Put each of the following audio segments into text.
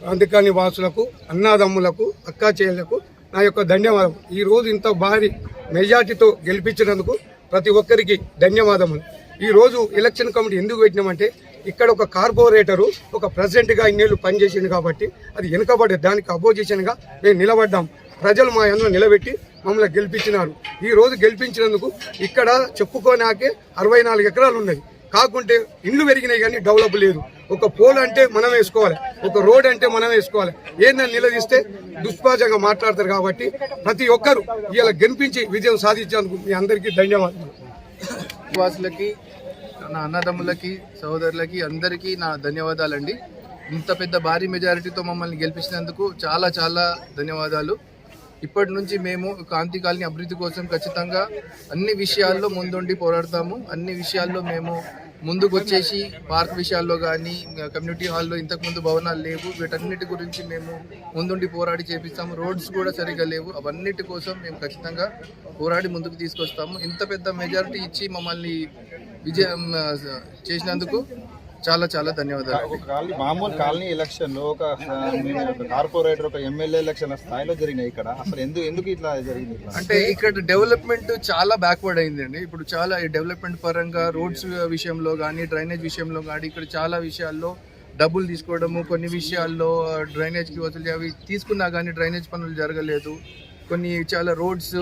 క్రాంతికాని వాసులకు అన్నాదమ్ములకు అక్కా చెల్లెలకు నా యొక్క ధన్యవాదం. ఈ రోజు ఇంత భారీ మెజార్టీతో గెలిపించినందుకు ప్రతి ఒక్కరికి ధన్యవాదములు. ఈ రోజు ఎలక్షన్ కమిటీ ఎందుకు పెట్టినామంటే ఇక్కడ ఒక కార్పొరేటరు ఒక ప్రెసిడెంట్గా ఇన్నేళ్ళు పనిచేసింది కాబట్టి అది వెనుకబడే దానికి అపోజిషన్గా మేము నిలబడ్డాం. ప్రజలు మా ఎన్నో నిలబెట్టి మమ్మల్ని గెలిపించినారు. ఈరోజు గెలిపించినందుకు ఇక్కడ చెప్పుకోనాకే అరవై నాలుగు ఎకరాలు ఉన్నాయి. కాకుంటే ఇండ్లు పెరిగినాయి కానీ డెవలప్ లేదు. ఒక పోల్ అంటే మనం వేసుకోవాలి. ఒక రోడ్ అంటే మనం వేసుకోవాలి. ఏందని నిలదీస్తే దుష్పాజంగా మాట్లాడతారు కాబట్టి ప్రతి ఒక్కరు ఇలా గెలిపించి విజయం సాధించేందుకు మీ అందరికీ ధన్యవాదాలు. వాసులకి నా అన్నదమ్ములకి సహోదరులకి అందరికీ నా ధన్యవాదాలండి. ఇంత పెద్ద భారీ మెజారిటీతో మమ్మల్ని గెలిపించినందుకు చాలా చాలా ధన్యవాదాలు. ఇప్పటి నుంచి మేము కాంతి కాలనీ అభివృద్ధి కోసం ఖచ్చితంగా అన్ని విషయాల్లో ముందుండి పోరాడతాము. అన్ని విషయాల్లో మేము ముందుకు వచ్చేసి పార్క్ విషయాల్లో కానీ కమ్యూనిటీ హాల్లో ఇంతకుముందు భవనాలు లేవు. వీటన్నిటి గురించి మేము ముందుండి పోరాడి చేపిస్తాము. రోడ్స్ కూడా సరిగా లేవు. అవన్నిటి కోసం మేము ఖచ్చితంగా పోరాడి ముందుకు తీసుకొస్తాము. ఇంత పెద్ద మెజారిటీ ఇచ్చి మమ్మల్ని విజయం చేసినందుకు చాలా చాలా ధన్యవాదాలు. ఒక కాలనీ మామూలు కాలనీ ఎలక్షన్ ఒక కార్పొరేటర్ ఒక ఎమ్మెల్యే ఎలక్షన్ స్థాయిలో జరిగినాయి ఇక్కడ. అసలు ఎందుకు ఎందుకు ఇట్లా జరిగింది అంటే ఇక్కడ డెవలప్మెంట్ చాలా బ్యాక్వర్డ్ అయిందండి. ఇప్పుడు చాలా డెవలప్మెంట్ పరంగా రోడ్స్ విషయంలో కానీ డ్రైనేజ్ విషయంలో కానీ ఇక్కడ చాలా విషయాల్లో డబ్బులు తీసుకోవడము కొన్ని విషయాల్లో డ్రైనేజ్కి వసూలు అవి తీసుకున్నా కానీ డ్రైనేజ్ పనులు జరగలేదు. కొన్ని చాలా రోడ్స్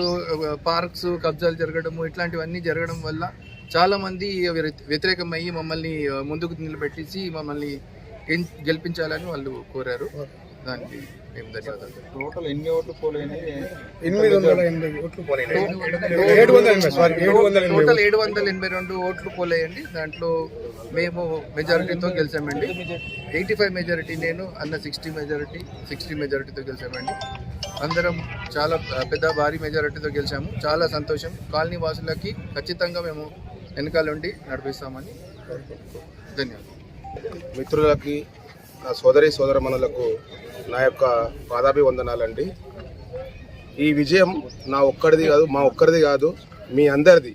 పార్క్స్ కబ్జాలు జరగడము ఇట్లాంటివన్నీ జరగడం వల్ల చాలా మంది వ్యతి- వ్యతిరేకమయ్యి మమ్మల్ని ముందుకు నిలబెట్టేసి మమ్మల్ని గెలిపించాలని వాళ్ళు కోరారు. దానికి మేము ధన్యవాదాలు. టోటల్ ఎన్ని ఓట్లు పోలేనాయి ఎనిమిది వందల ఎనభై ఓట్లు ఏడు వందల ఎనభై సారీ ఏడు వందల ఎనభై టోటల్ ఏడు వందల ఎనభై రెండు ఓట్లు పోలేయండి దాంట్లో మేము మెజారిటీతో గెలిచామండి. ఎయిటీ ఫైవ్ మెజారిటీ నేను అన్న సిక్స్టీ మెజారిటీ సిక్స్టీ మెజారిటీతో గెలిచామండి. అందరం చాలా పెద్ద భారీ మెజారిటీతో గెలిచాము. చాలా సంతోషం. కాలనీ వాసులకి ఖచ్చితంగా మేము వెనకాలండి నడిపిస్తామని ధన్యవాదాలు. మిత్రులకి నా సోదరి సోదరమణులకు నా యొక్క పాదాభివందనాలండి. ఈ విజయం నా ఒక్కడిది కాదు మా ఒక్కరిది కాదు మీ అందరిది.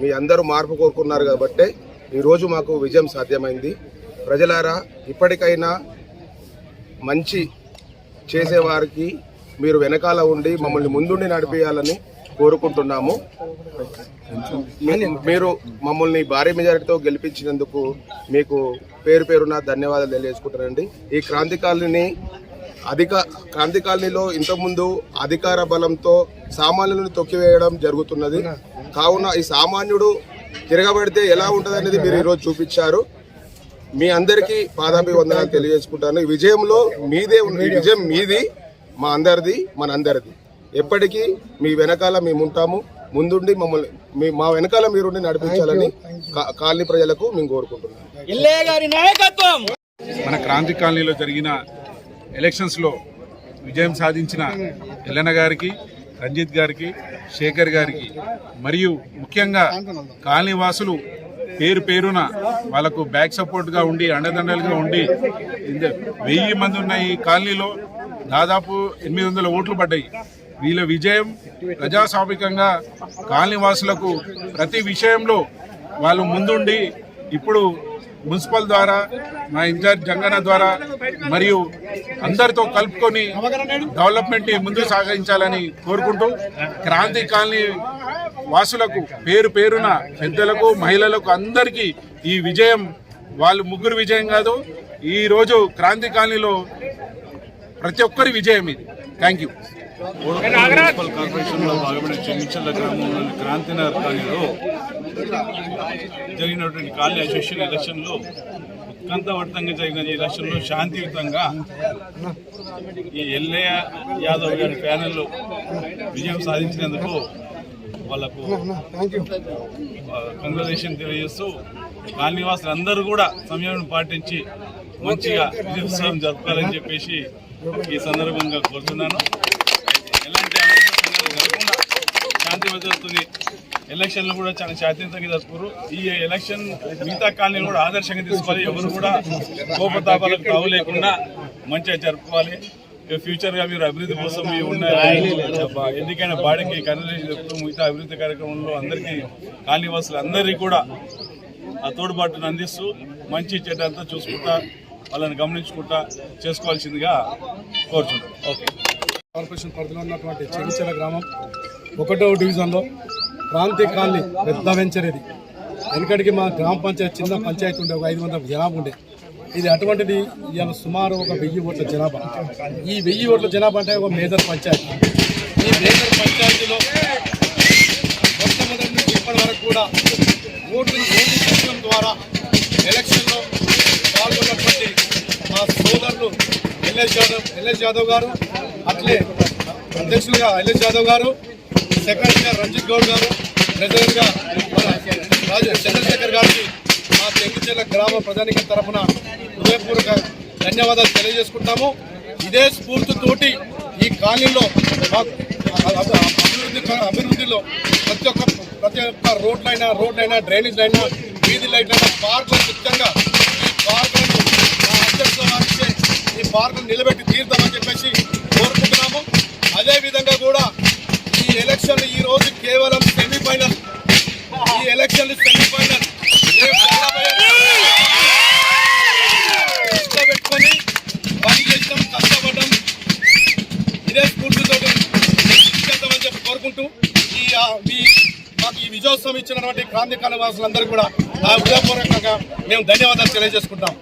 మీ అందరూ మార్పు కోరుకున్నారు కాబట్టి ఈరోజు మాకు విజయం సాధ్యమైంది. ప్రజలారా ఇప్పటికైనా మంచి చేసేవారికి మీరు వెనకాల ఉండి మమ్మల్ని ముందుండి నడిపేయాలని కోరుకుంటున్నాము. మీరు మమ్మల్ని భారీ మెజారిటీతో గెలిపించినందుకు మీకు పేరు పేరున ధన్యవాదాలు తెలియజేసుకుంటారండి ఈ క్రాంతికాలని అధిక క్రాంతి కాలనీలో ఇంతకుముందు అధికార బలంతో సామాన్యులను తొక్కివేయడం జరుగుతున్నది. కావున ఈ సామాన్యుడు తిరగబడితే ఎలా ఉంటుంది అనేది మీరు ఈరోజు చూపించారు. మీ అందరికీ పాదాభివందనాలు తెలియజేసుకుంటాను. ఈ విజయంలో మీదే ఉంది ఈ విజయం మీది. మా అందరిది మన అందరిది. ఎప్పటికీ మీ వెనకాల మేము ఉంటాము ముందుండి మమ్మల్ని మీ మా వెనకాల మీరుండి నడిపించాలని కా- కాలనీ ప్రజలకు మేము కోరుకుంటున్నాం. మన క్రాంతి కాలనీలో జరిగిన ఎలక్షన్స్లో విజయం సాధించిన ఎల్లన్న గారికి రంజిత్ గారికి శేఖర్ గారికి మరియు ముఖ్యంగా కాలనీ వాసులు పేరు పేరున వాళ్ళకు బ్యాక్ సపోర్ట్గా ఉండి అండదండలుగా ఉండి వెయ్యి మంది ఉన్న ఈ కాలనీలో దాదాపు ఎనిమిది వందల ఓట్లు పడ్డాయి. వీళ్ళ విజయం ప్రజాస్వామికంగా కాలనీ వాసులకు ప్రతి విషయంలో వాళ్ళు ముందుండి ఇప్పుడు మున్సిపల్ ద్వారా మా ఇన్ఛార్జ్ జంగన ద్వారా మరియు అందరితో కలుపుకొని డెవలప్మెంట్ ముందుకు సాగించాలని కోరుకుంటూ క్రాంతి కాలనీ వాసులకు పేరు పేరున పెద్దలకు మహిళలకు అందరికీ ఈ విజయం వాళ్ళు ముగ్గురు విజయం కాదు. ఈరోజు క్రాంతి కాలనీలో ప్రతి ఒక్కరి విజయం ఇది. థ్యాంక్ యూ మున్సిపల్ కార్పొరేషన్లో భాగమైన చెంగిచల్ల గ్రామంలోని క్రాంతినగర్ కాలనీలో జరిగినటువంటి కాలనీ అసోసియేషన్ ఎలక్షన్లో కంతవర్తంగా జరిగిన ఈ ఎలక్షన్లో శాంతియుతంగా ఈ ఎల్ఏ యాదవ్ గారి ప్యానెల్ విజయం సాధించినందుకు వాళ్ళకు కంగ్రాచులేషన్ తెలియజేస్తూ కాలనీవాసులు అందరూ కూడా సమయం పాటించి మంచిగా విజయోత్సవం జరపాలని చెప్పేసి ఈ సందర్భంగా కోరుతున్నాను ఎలాంటి జరగకుండా శాంతి భద్రతని ఎలక్షన్లు కూడా చాలా శాంతియుతంగా జరుపుకోరు. ఈ ఎలక్షన్ మిగతా కాలనీ కూడా ఆదర్శంగా తీసుకోవాలి. ఎవరు కూడా కోపతాపాలకు తావు లేకుండా మంచిగా జరుపుకోవాలి. ఇక ఫ్యూచర్గా మీరు అభివృద్ధి కోసం మీ ఉన్న ఎన్నికైన బాడీకి కన్వెన్షన్ చెప్తూ మిగతా అభివృద్ధి కార్యక్రమంలో అందరికీ కాలనీవాసులు అందరికీ కూడా ఆ తోడ్పాటును అందిస్తూ మంచి చెడ్డంతా చూసుకుంటా వాళ్ళని గమనించుకుంటా చేసుకోవాల్సిందిగా కోరుచున్నాను. ఓకే. కార్పొరేషన్ పరిధిలో ఉన్నటువంటి చెగిచెల గ్రామం ఒకటో డివిజన్లో ప్రాంతీయ కాలనీ పెద్ద వెంచర్ ఇది. వెనకడికి మా గ్రామ పంచాయతీ చిన్న పంచాయతీ ఉండే ఒక ఐదు వందల జనాభా ఉండే. ఇది అటువంటిది ఇవాళ సుమారు ఒక వెయ్యి ఓట్ల జనాభా. ఈ వెయ్యి ఓట్ల జనాభా అంటే ఒక మేజర్ పంచాయతీ. ఈ మేజర్ పంచాయతీలో మొట్టమొదటి నుంచి ఇప్పటి వరకు కూడా ఓటు ఓటు ద్వారా ఎలక్షన్లో ఎల్ఎస్ యాదవ్ ఎల్ఎస్ యాదవ్ గారు అట్లే అధ్యక్షులుగా ఎల్ఎస్ యాదవ్ గారు సెక్రటరీగా రంజిత్ గౌడ్ గారు ప్రెసిడెంట్గా రాజు చంద్రశేఖర్ గారికి మా తెంగుచెల్ల గ్రామ ప్రజానిక తరఫున హృదయపూర్వక ధన్యవాదాలు తెలియజేసుకుంటాము. ఇదే స్ఫూర్తితోటి ఈ కాలనీలో మాకు అభివృద్ధి అభివృద్ధిలో ప్రతి ఒక్క ప్రతి ఒక్క రోడ్లైనా రోడ్లైనా డ్రైనేజ్ అయినా వీధి లైట్లైనా పార్కులు ముఖ్యంగా ఈ పార్కులను మా అధ్యక్షుల వారిచే ఈ నిలబెట్టి తీరుతామని చెప్పేసి కోరుకుంటున్నాము. అదేవిధంగా కూడా ఈ ఎలక్షన్ ఈ రోజు కేవలం సెమీఫైనల్. ఈ ఎలక్షన్ సెమీఫైనల్. పెట్టుకొని పని చేసాం కష్టపడ్డం. ఇదే స్ఫూర్తితో చేద్దామని చెప్పి కోరుకుంటూ ఈ మీ మాకు ఈ విజయోత్సవం ఇచ్చినటువంటి క్రాంతికాల వాసులందరూ కూడా నా హృదయపూర్వకంగా మేము ధన్యవాదాలు తెలియజేసుకుంటాం.